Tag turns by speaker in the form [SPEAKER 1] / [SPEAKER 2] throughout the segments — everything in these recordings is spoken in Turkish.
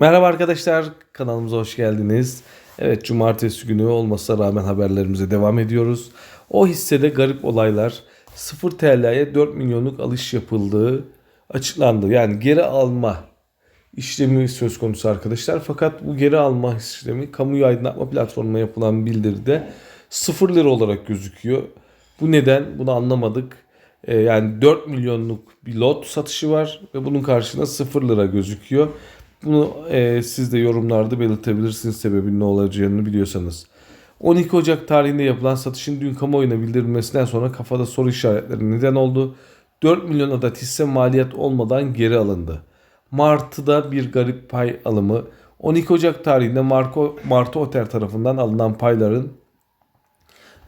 [SPEAKER 1] Merhaba arkadaşlar, kanalımıza hoş geldiniz. Evet, cumartesi günü olmasına rağmen haberlerimize devam ediyoruz. O hissede garip olaylar 0 TL'ye 4 milyonluk alış yapıldığı açıklandı. Yani geri alma işlemi söz konusu arkadaşlar. Fakat bu geri alma işlemi kamuyu aydınlatma platformuna yapılan bildiride 0 lira olarak gözüküyor. Bu neden? Bunu anlamadık. Ee, yani 4 milyonluk bir lot satışı var ve bunun karşılığında 0 lira gözüküyor. Bunu e, siz de yorumlarda belirtebilirsiniz sebebin ne olacağını biliyorsanız. 12 Ocak tarihinde yapılan satışın dün kamuoyuna bildirilmesinden sonra kafada soru işaretleri neden oldu. 4 milyon adet hisse maliyet olmadan geri alındı. Martı'da bir garip pay alımı. 12 Ocak tarihinde Marco, Martı Otel tarafından alınan payların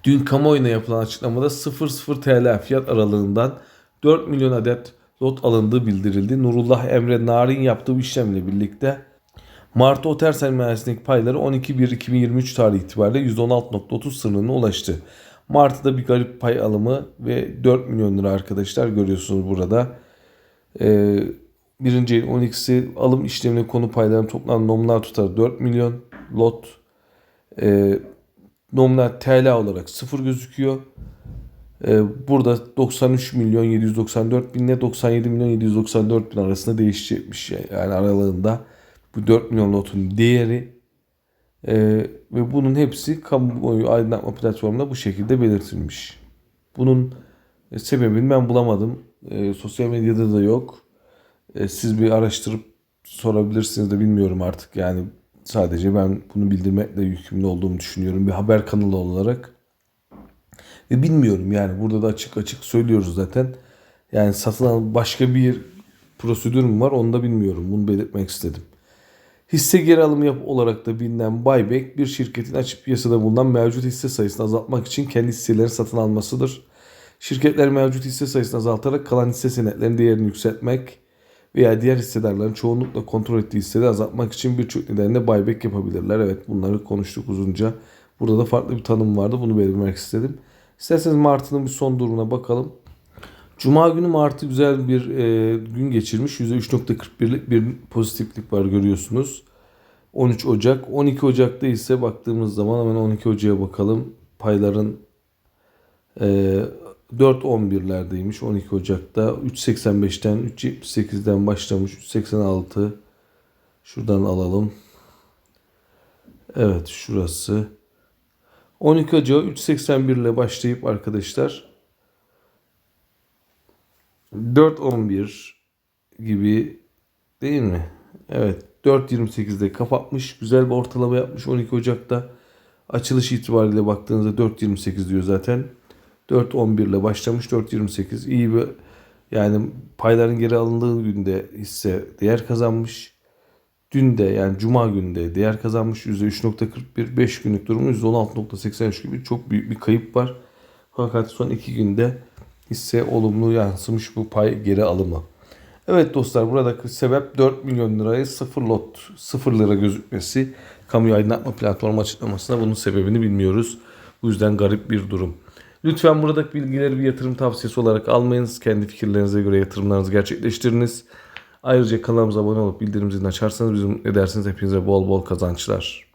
[SPEAKER 1] dün kamuoyuna yapılan açıklamada 00 TL fiyat aralığından 4 milyon adet lot alındığı bildirildi. Nurullah Emre Narin yaptığı işlemle birlikte Martı Otel sermayesindeki payları 12.1.2023 tarihi itibariyle %16.30 sınırına ulaştı. Martı'da bir garip pay alımı ve 4 milyon lira arkadaşlar görüyorsunuz burada. Ee, birinci ayın 12'si alım işlemine konu paylarının toplam nominal tutarı 4 milyon lot. Ee, nominal TL olarak 0 gözüküyor. Ee, burada 93 milyon 794 bin ile 97 milyon 794 bin arasında değişecekmiş yani aralığında bu 4 milyon lotun değeri Ee, ve bunun hepsi kamuoyu aydınlatma platformunda bu şekilde belirtilmiş. Bunun e, sebebini ben bulamadım. Ee, sosyal medyada da yok. Siz bir araştırıp sorabilirsiniz de bilmiyorum artık yani sadece ben bunu bildirmekle yükümlü olduğumu düşünüyorum bir haber kanalı olarak. Ve bilmiyorum yani burada da açık açık söylüyoruz zaten. Yani satın al başka bir prosedür mü var onu da bilmiyorum. Bunu belirtmek istedim. Hisse geri alımı yap olarak da bilinen buyback bir şirketin açık piyasada bulunan mevcut hisse sayısını azaltmak için kendi hisseleri satın almasıdır. Şirketler mevcut hisse sayısını azaltarak kalan hisse senetlerinin değerini yükseltmek veya diğer hissedarların çoğunlukla kontrol ettiği hisseleri azaltmak için birçok nedenle buyback yapabilirler. Evet bunları konuştuk uzunca. Burada da farklı bir tanım vardı. Bunu belirtmek istedim. İsterseniz Martı'nın bir son durumuna bakalım. Cuma günü Martı güzel bir e, gün geçirmiş. %3.41'lik bir pozitiflik var görüyorsunuz. 13 Ocak. 12 Ocak'ta ise baktığımız zaman hemen 12 Ocak'a bakalım. Payların e, 4.11'lerdeymiş 12 Ocak'ta. 3.85'ten 3.78'den başlamış. 3.86 şuradan alalım. Evet şurası. 12 Ocak 3.81 ile başlayıp arkadaşlar 4.11 gibi değil mi? Evet 4.28'de kapatmış. Güzel bir ortalama yapmış 12 Ocak'ta. Açılış itibariyle baktığınızda 4.28 diyor zaten. 4.11 ile başlamış 4.28 iyi bir yani payların geri alındığı günde hisse değer kazanmış. Dün de yani cuma günde değer kazanmış %3.41 5 günlük durumu %16.83 gibi çok büyük bir kayıp var. Fakat son 2 günde hisse olumlu yansımış bu pay geri alımı. Evet dostlar buradaki sebep 4 milyon lirayı 0 lot 0 lira gözükmesi. Kamuyu aydınlatma platformu açıklamasında bunun sebebini bilmiyoruz. Bu yüzden garip bir durum. Lütfen buradaki bilgileri bir yatırım tavsiyesi olarak almayınız. Kendi fikirlerinize göre yatırımlarınızı gerçekleştiriniz. Ayrıca kanalımıza abone olup bildirim zilini açarsanız bizim edersiniz. Hepinize bol bol kazançlar.